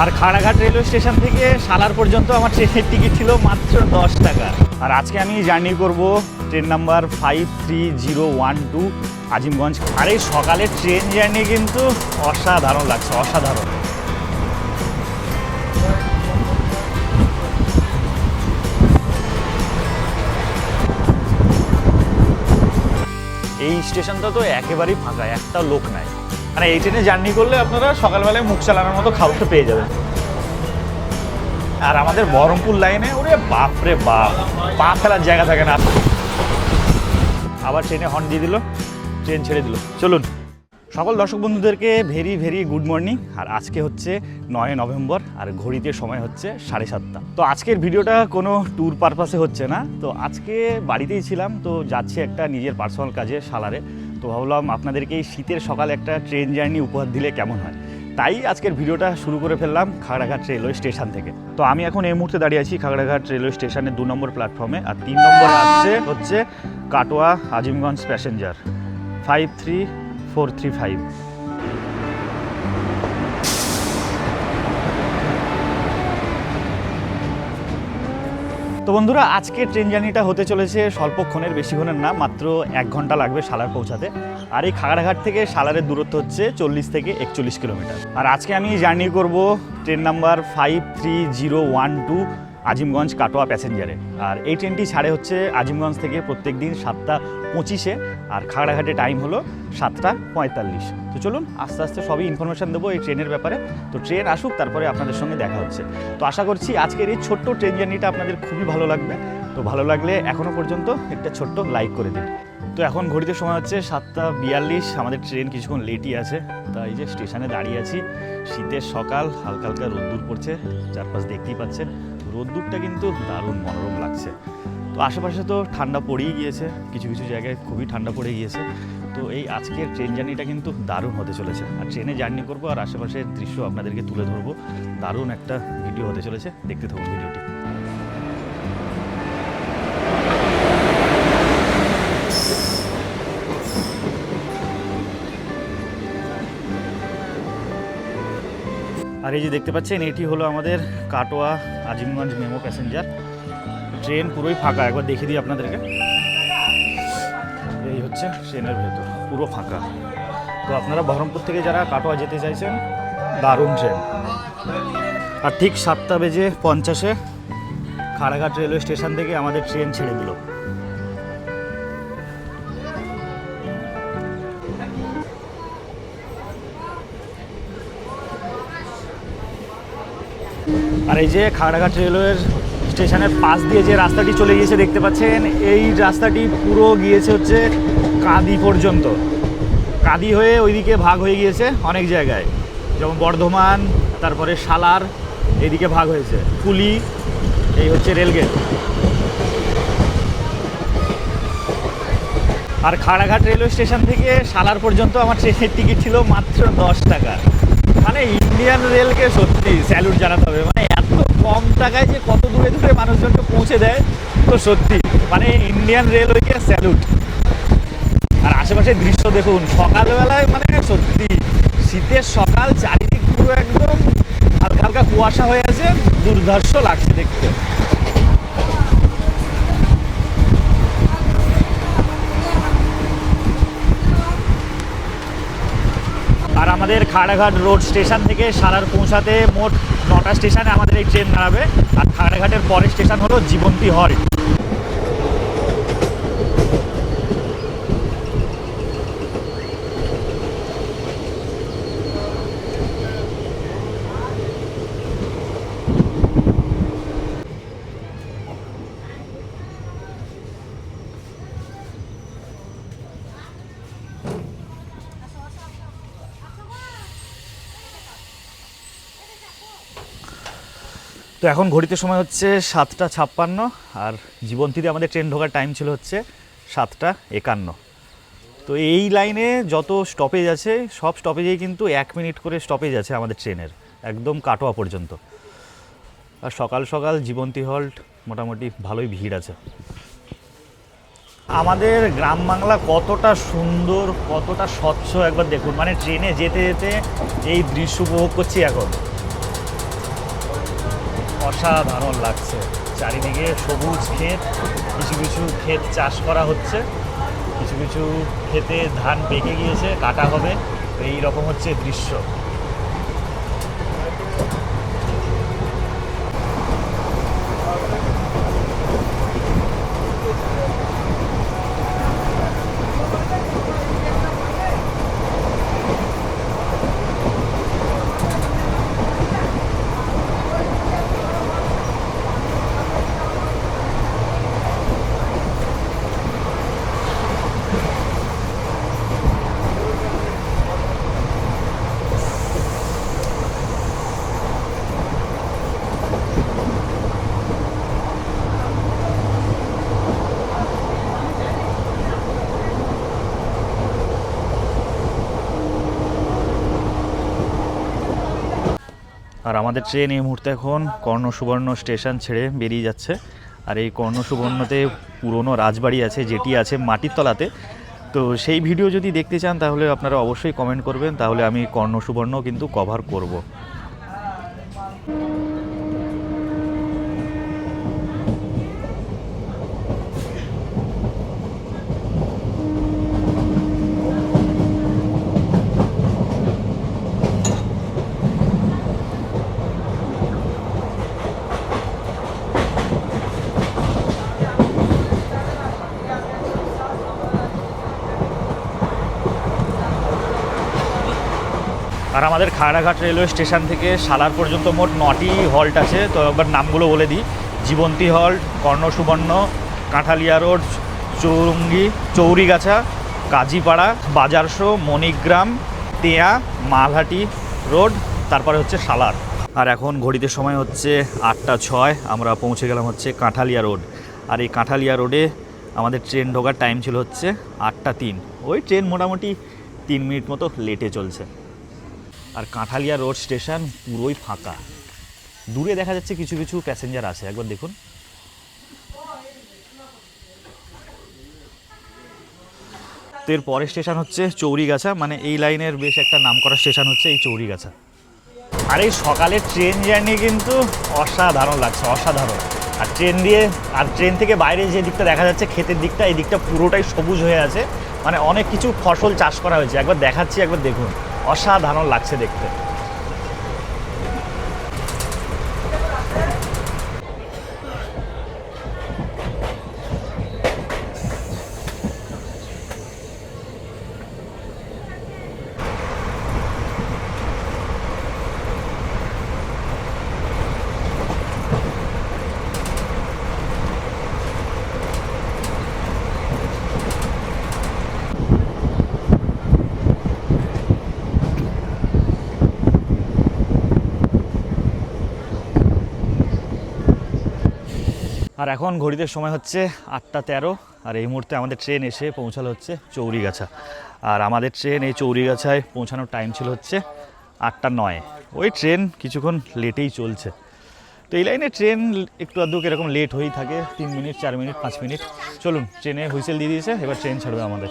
আর Kharaghat railway station থেকে সালার পর্যন্ত আমার ট্রেনের টিকিট ছিল মাত্র দশ টাকা। আর আজকে আমি জার্নি করব train number five three zero one two Azimganj. আর এই সকালের ট্রেন জার্নি কিন্তু অসাধারণ লাগছে, অসাধারণ। এই স্টেশনটা তো একেবারেই ফাঁকা, একটা লোক নাই। মানে এই ট্রেনে জার্নি করলে আপনারা সকালবেলায় মুখ চালানোর মতো খাবার পেয়ে যাবেন। আর আমাদের বহরমপুর লাইনে ওরে বাপ রে বাপ, পা ফেলার জায়গা থাকে না। আবার ট্রেনে হর্ন দিয়ে দিল ট্রেন ছেড়ে দিল। চলুন, সকল দর্শক বন্ধুদেরকে ভেরি ভেরি গুড মর্নিং আর আজকে হচ্ছে নয় নভেম্বর, আর ঘড়িতে সময় হচ্ছে সাড়ে সাতটা। তো আজকের ভিডিওটা কোনো ট্যুর পারপাসে হচ্ছে না। তো আজকে বাড়িতেই ছিলাম, তো যাচ্ছি একটা নিজের পার্সোনাল কাজে, সালারে। তো ভাবলাম আপনাদেরকে এই শীতের সকালে একটা ট্রেন জার্নি উপহার দিলে কেমন হয়? তাই আজকের ভিডিওটা শুরু করে ফেললাম খাগড়াঘাট রেলওয়ে স্টেশন থেকে। তো আমি এখন এই মুহূর্তে দাঁড়িয়ে আছি খাগড়াঘাট রেলওয়ে স্টেশনের দু নম্বর প্ল্যাটফর্মে আর তিন নম্বর আসছে হচ্ছে Katwa Azimganj passenger five three four three five তো বন্ধুরা আজকে ট্রেন জার্নিটা হতে চলেছে স্বল্পক্ষণের বেশিক্ষণের না, মাত্র এক ঘণ্টা লাগবে সালার পৌঁছাতে। আর এই খাগড়াঘাট থেকে সালারের দূরত্ব হচ্ছে চল্লিশ থেকে একচল্লিশ কিলোমিটার। আর আজকে আমি জার্নি করব train number five three zero one two Azimganj Katwa প্যাসেঞ্জারে। আর এই ট্রেনটি ছাড়ে হচ্ছে আজিমগঞ্জ থেকে প্রত্যেক দিন সাতটা পঁচিশে, আর খাগড়াঘাটে টাইম হলো সাতটা পঁয়তাল্লিশ। তো চলুন, আস্তে আস্তে সবই ইনফরমেশান দেবো এই ট্রেনের ব্যাপারে। তো ট্রেন আসুক, তারপরে আপনাদের সঙ্গে দেখা হচ্ছে। তো আশা করছি আজকের এই ছোট্ট ট্রেন জার্নিটা আপনাদের খুবই ভালো লাগবে। তো ভালো লাগলে এখনও পর্যন্ত একটা ছোট্ট লাইক করে দিন। তো এখন ঘড়িতে সময় হচ্ছে সাতটা বিয়াল্লিশ, আমাদের ট্রেন কিছুক্ষণ লেটই আছে। তা এই যে স্টেশনে দাঁড়িয়ে আছি। শীতের সকাল, হালকা হালকা রোদ্দুর পড়ছে, চারপাশ দেখতেই পাচ্ছেন। রোদ্দুরটা কিন্তু দারুণ মনোরম লাগছে। তো আশেপাশে তো ঠান্ডা পড়েই গিয়েছে, কিছু কিছু জায়গায় খুবই ঠান্ডা পড়ে গিয়েছে। তো এই আজকের ট্রেন জার্নিটা কিন্তু দারুণ হতে চলেছে। আর ট্রেনে জার্নি করব আর আশেপাশের দৃশ্য আপনাদেরকে তুলে ধরবো। দারুণ একটা ভিডিও হতে চলেছে। দেখতে থাকুন ভিডিওটি। আর এই যে দেখতে পাচ্ছেন, এটি হলো আমাদের Katwa Azimganj memo passenger. Train পুরোই ফাঁকা, একবার দেখিয়ে দিই আপনাদেরকে। এই হচ্ছে ট্রেনের ভেতর, পুরো ফাঁকা। তো আপনারা বহরমপুর থেকে যারা কাটোয়া যেতে চাইছেন, দারুণ ট্রেন। আর ঠিক সাতটা বেজে পঞ্চাশে খাড়াঘাট রেলওয়ে স্টেশন থেকে আমাদের ট্রেন ছেড়ে দিল। আর এই যে খাগড়াঘাট রেলওয়ের স্টেশনের পাশ দিয়ে যে রাস্তাটি চলে গিয়েছে, দেখতে পাচ্ছেন? এই রাস্তাটি পুরো গিয়েছে হচ্ছে কাঁদি পর্যন্ত। কাঁদি হয়ে ওইদিকে ভাগ হয়ে গিয়েছে অনেক জায়গায়। যেমন বর্ধমান, তারপরে সালার এইদিকে ভাগ হয়েছে। কুলি, এই হচ্ছে রেলগেট। আর খাড়াঘাট রেলওয়ে স্টেশন থেকে সালার পর্যন্ত আমার ট্রেনের টিকিট ছিল মাত্র দশ টাকা। মানে ইন্ডিয়ান রেলকে সত্যি স্যালুট জানাতে হবে। মানে কম টাকায় যে কত দূরে দূরে মানুষজনকে পৌঁছে দেয়, তো সত্যি মানে ইন্ডিয়ান রেলওয়েকে স্যালুট আর আশেপাশের দৃশ্য দেখুন, সকালবেলায় মানে সত্যি, শীতের সকাল চারিদিক পুরো একদম হালকা হালকা কুয়াশা হয়ে আছে, দুর্ধর্ষ লাগছে দেখতে। আর আমাদের খাড়াঘাট রোড স্টেশন থেকে সারার পৌঁছাতে মোট নটা স্টেশনে আমাদের এই ট্রেন দাঁড়াবে। আর খাড়াঘাটের পরের স্টেশন হলো জীবন্তী হল্ট তো এখন ঘড়িতে সময় হচ্ছে সাতটা ছাপ্পান্ন, আর জীবন্তীতে আমাদের ট্রেন ঢোকার টাইম ছিল হচ্ছে সাতটা একান্ন। তো এই লাইনে যত স্টপেজ আছে, সব স্টপেজেই কিন্তু এক মিনিট করে স্টপেজ আছে আমাদের ট্রেনের একদম কাটোয়া পর্যন্ত। আর সকাল সকাল জীবন্তী হল্ট মোটামুটি ভালোই ভিড় আছে। আমাদের গ্রাম বাংলা কতটা সুন্দর, কতটা স্বচ্ছ একবার দেখুন। মানে ট্রেনে যেতে যেতে এই দৃশ্য উপভোগ করছি এখন। অসাধারণ লাগছে। চারিদিকে সবুজ ক্ষেত, কিছু কিছু ক্ষেত চাষ করা হচ্ছে, কিছু কিছু ক্ষেতে ধান পেকে গিয়েছে, কাটা হবে। এই রকম হচ্ছে দৃশ্য। আর আমাদের ট্রেন এই মুহূর্তে এখন কর্ণ সুবর্ণ স্টেশন ছেড়ে বেরিয়ে যাচ্ছে। আর এই কর্ণ সুবর্ণতে পুরনো রাজবাড়ি আছে, যেটি আছে মাটির তলাতে। তো সেই ভিডিও যদি দেখতে চান তাহলে আপনারা অবশ্যই কমেন্ট করবেন, তাহলে আমি কর্ণ সুবর্ণ কিন্তু কভার করব। আর আমাদের খাগড়াঘাট রেলওয়ে স্টেশন থেকে সালার পর্যন্ত মোট নটি হল্ট আছে। তো একবার নামগুলো বলে দিই। Jibanti halt Karna Subarna Kanthalia road, Chowrangi, Chourigachha, Kazipara Bazarsau Manigram, Teya, Malhati road, তারপরে হচ্ছে সালার আর এখন ঘড়িতে সময় হচ্ছে আটটা ছয়, আমরা পৌঁছে গেলাম হচ্ছে কাঁঠালিয়া রোড। আর এই কাঁঠালিয়া রোডে আমাদের ট্রেন ঢোকার টাইম ছিল হচ্ছে আটটা তিন। ওই ট্রেন মোটামুটি তিন মিনিট মতো লেটে চলছে। আর কাঁঠালিয়া রোড স্টেশন পুরোই ফাঁকা। দূরে দেখা যাচ্ছে কিছু কিছু প্যাসেঞ্জার আছে। একবার দেখুন। তো এর পরের স্টেশন হচ্ছে চৌরিগাছা। মানে এই লাইনের বেশ একটা নাম করা স্টেশন হচ্ছে এই চৌরিগাছা। আর এই সকালে ট্রেন জার্নি কিন্তু অসাধারণ লাগছে, অসাধারণ। আর ট্রেন দিয়ে, আর ট্রেন থেকে বাইরে যে দিকটা দেখা যাচ্ছে, ক্ষেতের দিকটা, এই দিকটা পুরোটাই সবুজ হয়ে আছে। মানে অনেক কিছু ফসল চাষ করা হয়েছে। একবার দেখাচ্ছি, একবার দেখুন। অসাধারণ লাগছে দেখতে। আর এখন ঘড়িতে সময় হচ্ছে আটটা তেরো, আর এই মুহূর্তে আমাদের ট্রেন এসে পৌঁছালো হচ্ছে চৌরিগাছা। আর আমাদের ট্রেন এই চৌরিগাছায় পৌঁছানোর টাইম ছিল হচ্ছে আটটা নয়। ওই ট্রেন কিছুক্ষণ লেটেই চলছে। তো এই লাইনে ট্রেন একটু আধটু এরকম লেট হয়েই থাকে, তিন মিনিট, চার মিনিট, পাঁচ মিনিট। চলুন, ট্রেনে হুইসেল দিয়ে দিয়েছে, এবার ট্রেন ছাড়বে আমাদের।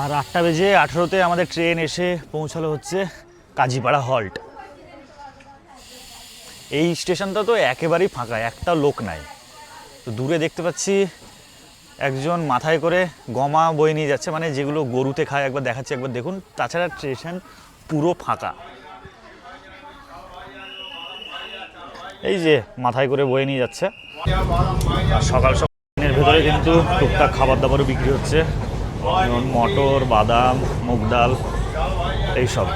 আর আটটা বেজে আঠেরোতে আমাদের ট্রেন এসে পৌঁছালো হচ্ছে কাজীপাড়া হল্ট। এই স্টেশনটা তো একেবারেই ফাঁকা, একটা লোক নাই। তো দূরে দেখতে পাচ্ছি একজন মাথায় করে গমা বয়ে নিয়ে যাচ্ছে মানে যেগুলো গরুতে খায়, একবার দেখাচ্ছি, একবার দেখুন। তাছাড়া স্টেশন পুরো ফাঁকা। এই যে মাথায় করে বয়ে নিয়ে যাচ্ছে। সকাল সকালের ভেতরে কিন্তু টুকটাক খাবার দাবারও বিক্রি হচ্ছে। যেমন মটর, বাদাম, মুগ ডাল, এইসব।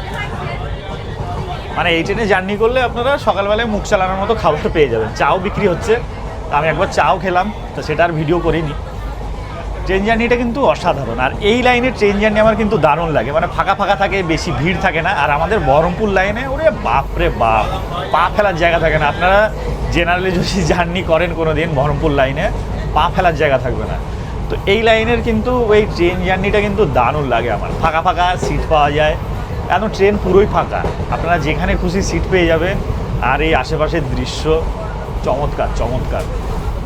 মানে এই ট্রেনে জার্নি করলে আপনারা সকালবেলায় মুখ চালানোর মতো খাবার পেয়ে যাবেন। চাও বিক্রি হচ্ছে। আমি একবার চাও খেলাম, তো সেটা আর ভিডিও করিনি। ট্রেন জার্নিটা কিন্তু অসাধারণ। আর এই লাইনে ট্রেন জার্নি আমার কিন্তু দারুণ লাগে। মানে ফাঁকা ফাঁকা থাকে, বেশি ভিড় থাকে না। আর আমাদের বহরমপুর লাইনে, ওরে বাপরে বাপ, পা ফেলার জায়গা থাকে না। আপনারা জেনারেলি যদি জার্নি করেন কোনো দিন বহরমপুর লাইনে, পা ফেলার জায়গা থাকবে না। তো এই লাইনের কিন্তু ওই ট্রেন জার্নিটা কিন্তু দারুণ লাগে আমার। ফাঁকা ফাঁকা সিট পাওয়া যায়। এখন ট্রেন পুরোই ফাঁকা। আপনারা যেখানে খুশি সিট পেয়ে যাবেন। আর এই আশেপাশের দৃশ্য চমৎকার চমৎকার,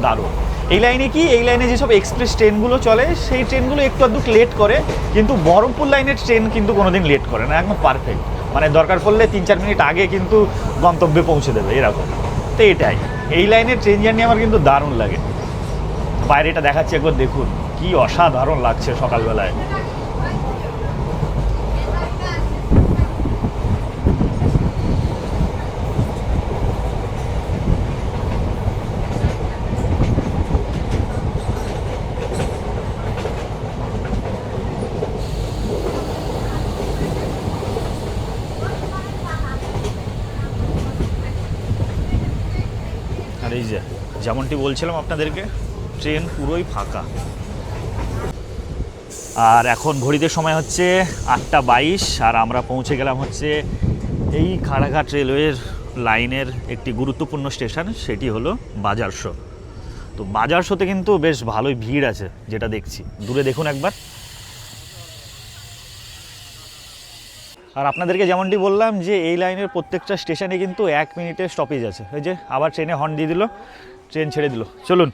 দারুণ। এই লাইনে কি? এই লাইনে যেসব এক্সপ্রেস ট্রেনগুলো চলে, সেই ট্রেনগুলো একটু আধটু লেট করে। কিন্তু বহরমপুর লাইনের ট্রেন কিন্তু কোনোদিন লেট করে না, একদম পারফেক্ট মানে দরকার পড়লে তিন চার মিনিট আগে কিন্তু গন্তব্যে পৌঁছে দেবে, এরকম। তো এটাই। এই লাইনের ট্রেন জার্নি আমার কিন্তু দারুণ লাগে। বাইরেটা দেখাচ্ছি একবার দেখুন। কি অসাধারণ লাগছে সকালবেলায়। আর এই যেমনটি বলছিলাম আপনাদেরকে ট্রেন পুরোই ফাঁকা। আর এখন ঘড়িতে সময় হচ্ছে আটটা বাইশ, আর আমরা পৌঁছে গেলাম হচ্ছে এই খাড়াঘাট রেলওয়ের লাইনের একটি গুরুত্বপূর্ণ স্টেশন, সেটি হলো বাজার শো। তো বাজার শোতে কিন্তু বেশ ভালোই ভিড় আছে, যেটা দেখছি। দূরে দেখুন একবার। আর আপনাদেরকে যেমনটি বললাম যে এই লাইনের প্রত্যেকটা স্টেশনে কিন্তু এক মিনিটের স্টপেজ আছে। ওই যে আবার ট্রেনে হর্ন দিয়ে দিল, ট্রেন ছেড়ে দিল। চলুন।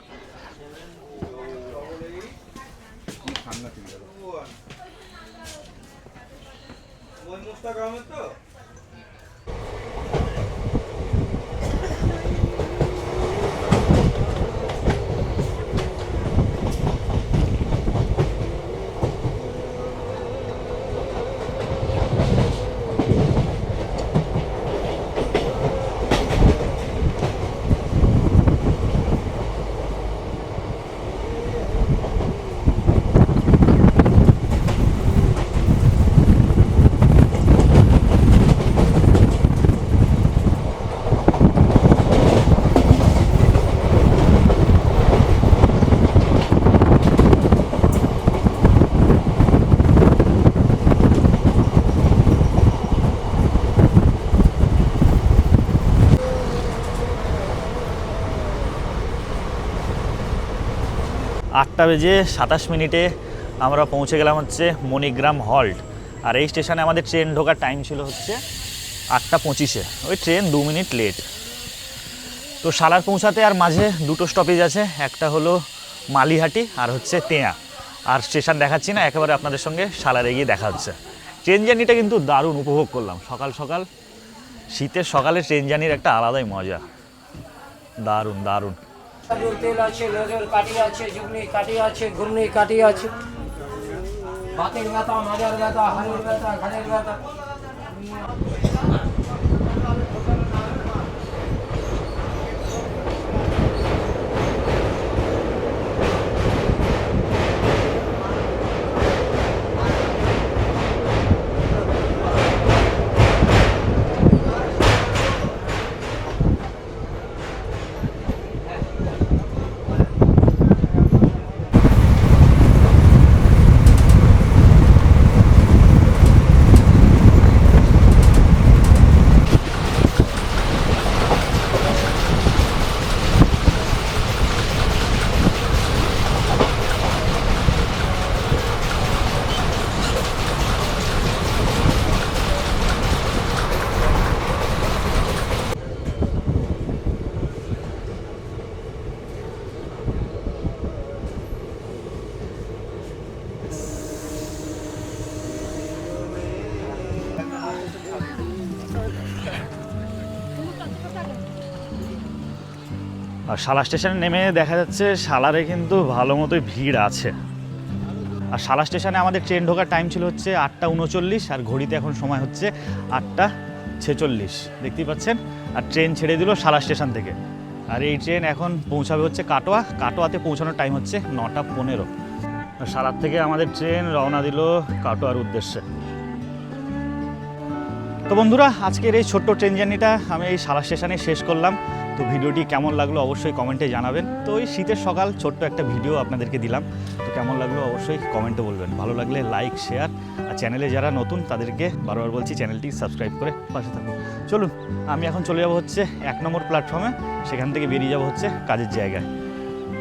আটটা বেজে সাতাশ মিনিটে আমরা পৌঁছে গেলাম হচ্ছে মণিগ্রাম হল্ট। আর এই স্টেশনে আমাদের ট্রেন ঢোকার টাইম ছিল হচ্ছে আটটা পঁচিশে। ওই ট্রেন দু মিনিট লেট তো সালার পৌঁছাতে আর মাঝে দুটো স্টপেজ আছে। একটা হলো মালিহাটি আর হচ্ছে তেয়া। আর স্টেশন দেখাচ্ছি না, একেবারে আপনাদের সঙ্গে সালারে এগিয়ে দেখা হচ্ছে। ট্রেন জার্নিটা কিন্তু দারুণ উপভোগ করলাম। সকাল সকাল, শীতের সকালে ট্রেন জার্নির একটা আলাদাই মজা। দারুণ দারুণ। খেজুর তেল আছে নজর কাটি আছে, জুগনি কাটি আছে ঘুর্নি কাটি আছে। বাতের ব্যথা, মাজার ব্যথা, হাড়ের ব্যথা, ঘাড়ের ব্যথা। আর শালা স্টেশনে নেমে দেখা যাচ্ছে শালারে কিন্তু ভালো মতোই ভিড় আছে। আর শালা স্টেশনে আমাদের ট্রেন ঢোকার টাইম ছিল হচ্ছে আটটা উনচল্লিশ আর ঘড়িতে এখন সময় হচ্ছে আটটা ছেচল্লিশ। দেখতেই পাচ্ছেন? আর ট্রেন ছেড়ে দিল শালা স্টেশন থেকে। আর এই ট্রেন এখন পৌঁছাবে হচ্ছে কাটোয়া। কাটোয়াতে পৌঁছানোর টাইম হচ্ছে নটা পনেরো। সারার থেকে আমাদের ট্রেন রওনা দিল কাটোয়ার উদ্দেশ্যে। তো বন্ধুরা, আজকের এই ছোট্ট ট্রেন জার্নিটা আমি এই সারা স্টেশনে শেষ করলাম। তো ভিডিওটি কেমন লাগল অবশ্যই কমেন্টে জানাবেন। তো এই শীতের সকাল ছোট্ট একটা ভিডিও আপনাদেরকে দিলাম। তো কেমন লাগল অবশ্যই কমেন্টে বলবেন। ভালো লাগলে লাইক, শেয়ার আর চ্যানেলে যারা নতুন তাদেরকে বারবার বলছি চ্যানেলটি সাবস্ক্রাইব করে পাশে থাকুন। চলুন, আমি এখন চলে যাব হচ্ছে এক নম্বর প্ল্যাটফর্মে সেখান থেকে বেরিয়ে যাব হচ্ছে কাজের জায়গায়।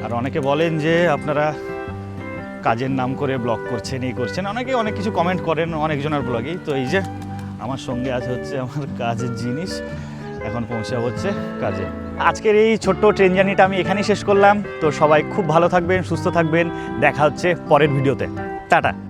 আর অনেকে বলেন যে আপনারা কাজের নাম করে ব্লগ করছেন, এই করছেন। অনেকে অনেক কিছু কমেন্ট করেন অনেকজনের ব্লগেই তো এই যে আমার সঙ্গে আছে হচ্ছে আমার কাজের জিনিস। এখন পৌঁছে হচ্ছে কাজে। আজকের এই ছোট্ট ট্রেন জার্নিটা আমি এখানেই শেষ করলাম। তো সবাই খুব ভালো থাকবেন, সুস্থ থাকবেন। দেখা হচ্ছে পরের ভিডিওতে। টাটা।